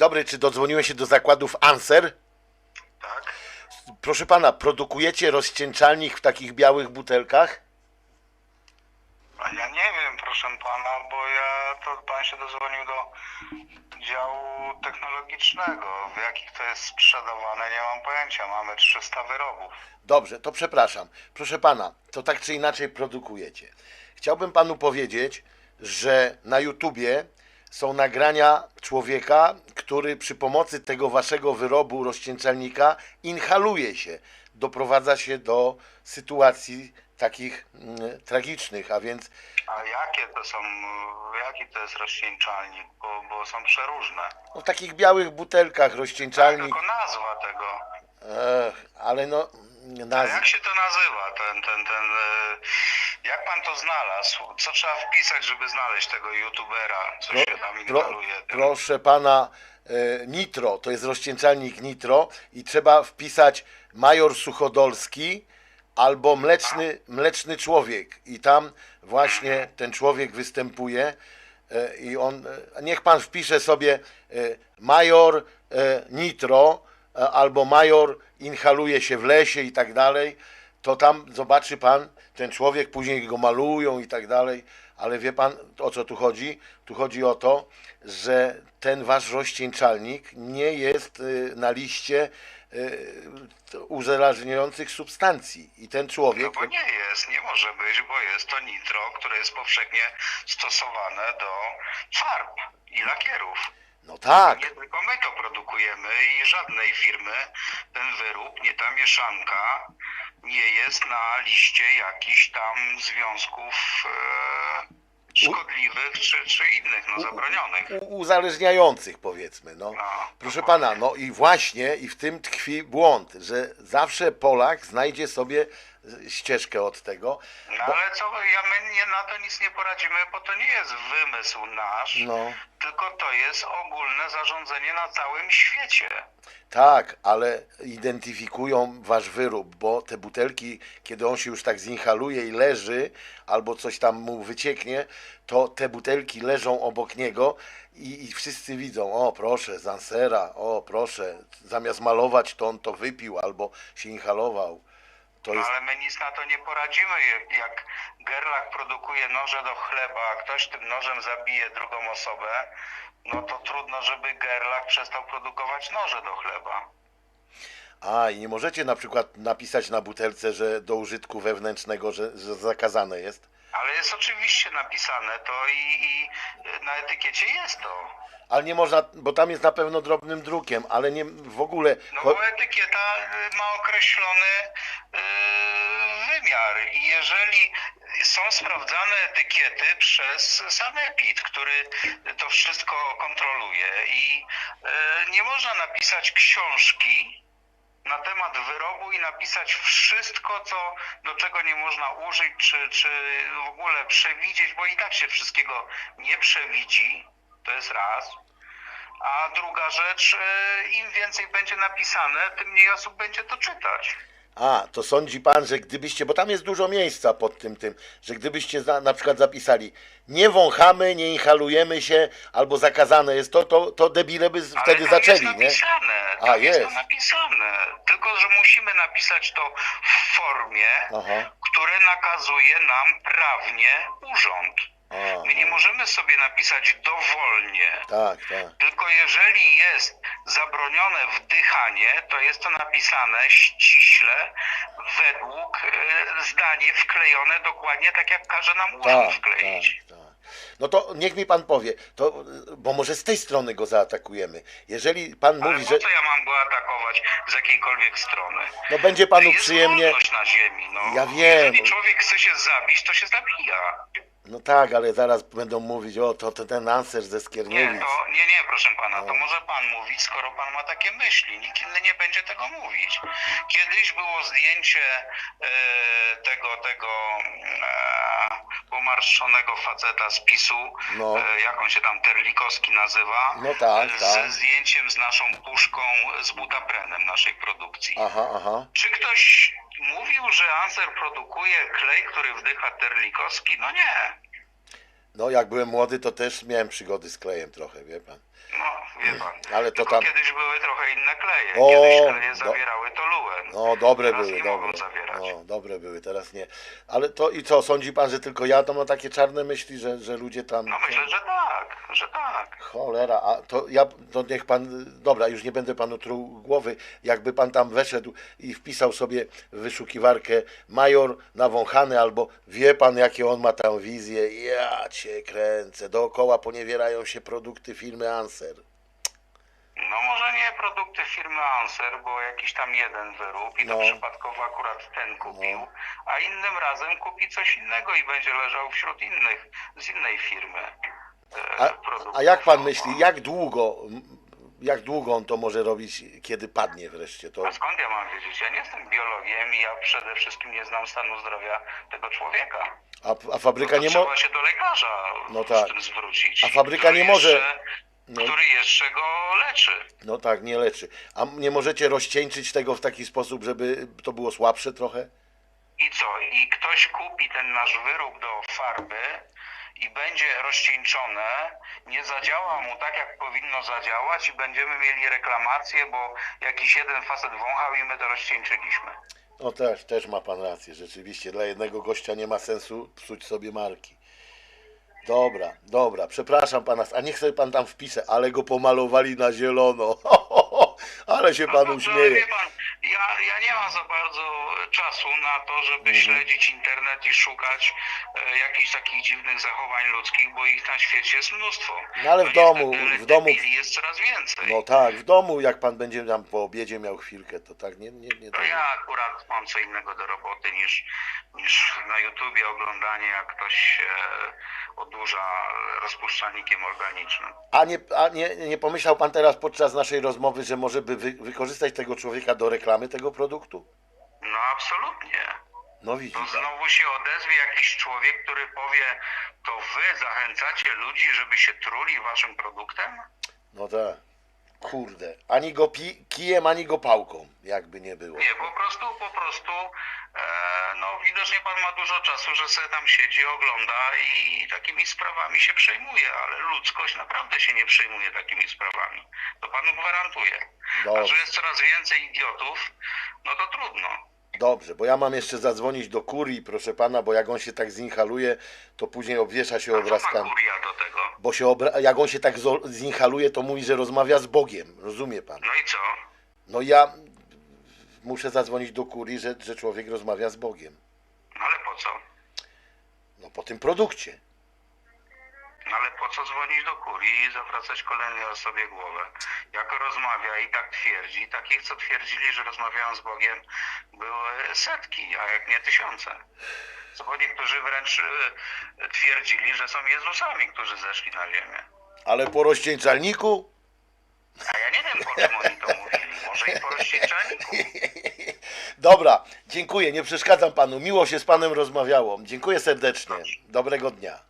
dobry, czy dodzwoniłem się do zakładów Anser? Tak? Proszę pana, produkujecie rozcieńczalnik w takich białych butelkach? A ja nie wiem, proszę pana, bo ja to pan się dozwonił do działu technologicznego. W jakich to jest sprzedawane, nie mam pojęcia. Mamy 300 wyrobów. Dobrze, to przepraszam. Proszę pana, to tak czy inaczej produkujecie. Chciałbym panu powiedzieć, że na YouTubie są nagrania człowieka, który przy pomocy tego waszego wyrobu rozcieńczalnika inhaluje się. Doprowadza się do sytuacji takich mm, tragicznych, a więc A jakie to są, jaki to jest rozcieńczalnik? Bo, bo są przeróżne. no, w takich białych butelkach Tak, rozcieńczalnik, tylko nazwa tego. Ech, ale no A nazw... jak się to nazywa, ten, ten, ten, e, jak pan to znalazł? Co trzeba wpisać, żeby znaleźć tego youtubera, co się tam pro, proszę pana, e, nitro, to jest rozcieńczalnik nitro i trzeba wpisać major Suchodolski albo mleczny, mleczny człowiek i tam właśnie ten człowiek występuje e, i on, e, niech pan wpisze sobie e, major e, nitro e, albo major inhaluje się w lesie i tak dalej, to tam zobaczy pan, ten człowiek, później go malują i tak dalej, ale wie pan o co tu chodzi? Tu chodzi o to, że ten wasz rozcieńczalnik nie jest y, na liście y, uzależniających substancji i ten No człowiek, bo nie jest, nie może być, bo jest to nitro, które jest powszechnie stosowane do farb i lakierów. no tak, Nie tylko my to produkujemy i żadnej firmy ten wyrób, nie ta mieszanka nie jest na liście jakichś tam związków e, szkodliwych czy, czy innych, no zabronionych. u- uzależniających powiedzmy, no. No, Proszę pana, no i właśnie i w tym tkwi błąd, że zawsze Polak znajdzie sobie ścieżkę od tego, No bo, ale co, ja my nie, na to nic nie poradzimy, bo to nie jest wymysł nasz, no. tylko to jest ogólne zarządzenie na całym świecie. Tak, ale identyfikują wasz wyrób, bo te butelki, kiedy on się już tak zinhaluje i leży, albo coś tam mu wycieknie, to te butelki leżą obok niego i, i wszyscy widzą, o proszę, Zansera, o proszę, zamiast malować to on to wypił albo się inhalował. Jest, ale my nic na to nie poradzimy. Jak- Jak Gerlach produkuje noże do chleba, a ktoś tym nożem zabije drugą osobę, no to trudno, żeby Gerlach przestał produkować noże do chleba. a i nie możecie na przykład napisać na butelce, że do użytku wewnętrznego, że, że zakazane jest. Ale jest oczywiście napisane to i, i na etykiecie jest to. Ale nie można, bo tam jest na pewno drobnym drukiem, ale nie w ogóle. No bo etykieta y, ma określony y, wymiar i jeżeli są sprawdzane etykiety przez Sanepid, który to wszystko kontroluje i y, nie można napisać książki na temat wyrobu i napisać wszystko, co, do czego nie można użyć, czy, czy w ogóle przewidzieć, bo i tak się wszystkiego nie przewidzi. To jest raz. A druga rzecz, e, im więcej będzie napisane, tym mniej osób będzie to czytać. A, to sądzi pan, że gdybyście, bo tam jest dużo miejsca pod tym tym, że gdybyście za, na przykład zapisali nie wąchamy, nie inhalujemy się, albo zakazane jest to, to, to debile by Ale wtedy zaczęli, jest nie? napisane, A, tam jest. to jest. napisane. Tylko, że musimy napisać to w formie, Aha. które nakazuje nam prawnie urząd. My nie możemy sobie napisać dowolnie. tak, tak. Tylko jeżeli jest zabronione wdychanie, to jest to napisane ściśle według e, zdanie wklejone dokładnie tak, jak każe nam urząd Tak, wkleić. tak, tak. No to niech mi pan powie, to, bo może z tej strony go zaatakujemy. Jeżeli pan Ale mówi, po że co ja mam go atakować z jakiejkolwiek strony? no będzie panu jest przyjemnie, na ziemi. No. Ja wiem. Jeżeli człowiek chce się zabić, to się zabija. No tak, ale zaraz będą mówić, o to, to ten Anser ze Nie, Skierniewic. to, nie, nie, proszę pana, to No. może pan mówić, skoro pan ma takie myśli. Nikt inny nie będzie tego mówić. Kiedyś było zdjęcie e, tego, tego e, pomarszczonego faceta z PiSu, No. e, jak on się tam, Terlikowski nazywa, No tak, e, tak. ze zdjęciem z naszą puszką z butaprenem naszej produkcji. Aha, aha. Czy ktoś mówił, że Anser produkuje klej, który wdycha Terlikowski? No nie. No, jak byłem młody, to też miałem przygody z klejem trochę, wie pan. No, wie pan. Ale to tam- kiedyś były trochę inne kleje. O, Kiedyś kleje zawierały toluę. No, dobre Teraz były, nie dobre. No, dobre były, teraz nie. Ale to i co, sądzi pan, że tylko ja to mam takie czarne myśli, że, że ludzie tam... No myślę, że tak, że tak. Cholera, a to ja, to niech pan, dobra, już nie będę panu truł głowy, jakby pan tam weszedł i wpisał sobie w wyszukiwarkę major nawąchany, albo wie pan, jakie on ma tam wizje, ja cię kręcę, dookoła poniewierają się produkty firmy Anser. No może nie produkty firmy Anser, bo jakiś tam jeden wyrób i to No. przypadkowo akurat ten kupił, a innym razem kupi coś innego i będzie leżał wśród innych, z innej firmy e, A, a jak pan myśli, jak długo, jak długo on to może robić, kiedy padnie wreszcie to? A skąd ja mam wiedzieć? Ja nie jestem biologiem i ja przede wszystkim nie znam stanu zdrowia tego człowieka. A, a fabryka To nie trzeba może... się do lekarza No z tak. tym zwrócić. A fabryka nie może- Jeszcze, No. Który jeszcze go leczy. No tak, nie leczy. A nie możecie rozcieńczyć tego w taki sposób, żeby to było słabsze trochę? I co? I ktoś kupi ten nasz wyrób do farby i będzie rozcieńczone, nie zadziała mu tak, jak powinno zadziałać i będziemy mieli reklamację, bo jakiś jeden facet wąchał i my to rozcieńczyliśmy. No też, też ma pan rację, rzeczywiście. Dla jednego gościa nie ma sensu psuć sobie marki. Dobra, dobra, przepraszam pana, a niech sobie pan tam wpisze, ale go pomalowali na zielono. ale się pan uśmieje. Wie pan, ja, ja nie mam za bardzo czasu na to, żeby Mhm. śledzić internet i szukać e, jakichś takich dziwnych zachowań ludzkich, bo ich na świecie jest mnóstwo. No, ale w niestety domu- w domu- jest coraz więcej. No tak, w domu, jak pan będzie tam po obiedzie miał chwilkę, to tak nie, nie, nie. To ja akurat mam co innego do roboty niż, niż na YouTubie oglądanie, jak ktoś się odurza rozpuszczalnikiem organicznym. A, nie, a nie, nie pomyślał pan teraz podczas naszej rozmowy, że może by wy, wykorzystać tego człowieka do reklamy tego produktu? No absolutnie. No widzi To znowu się odezwie jakiś człowiek, który powie, to wy zachęcacie ludzi, żeby się truli waszym produktem? No tak. Kurde. Ani go pi, kijem, ani go pałką, jakby nie było. Nie, po prostu, po prostu, e, no widocznie pan ma dużo czasu, że sobie tam siedzi, ogląda i takimi sprawami się przejmuje, ale ludzkość naprawdę się nie przejmuje takimi sprawami. To panu gwarantuję. A Dobrze. że jest coraz więcej idiotów, no to trudno. Dobrze, bo ja mam jeszcze zadzwonić do kurii, proszę pana, bo jak on się tak zinhaluje, to później obwiesza się obrazkami. kuria do tego? Bo się obra- jak on się tak zo- zinhaluje, to mówi, że rozmawia z Bogiem. Rozumie pan? No i co? No ja muszę zadzwonić do kurii, że, że człowiek rozmawia z Bogiem. No ale po co? No po tym produkcie. Co dzwonić do kurii i zawracać kolejnej osobie głowę? Jak rozmawia i tak twierdzi, takich co twierdzili, że rozmawiają z Bogiem, były setki, a jak nie tysiące. Co bo niektórzy wręcz e, twierdzili, że są Jezusami, którzy zeszli na ziemię. Ale po rozcieńczalniku? A ja nie wiem, po czym oni to mówili. Może i po rozcieńczalniku. Dobra, dziękuję, nie przeszkadzam panu. Miło się z panem rozmawiało. Dziękuję serdecznie. Dobrego dnia.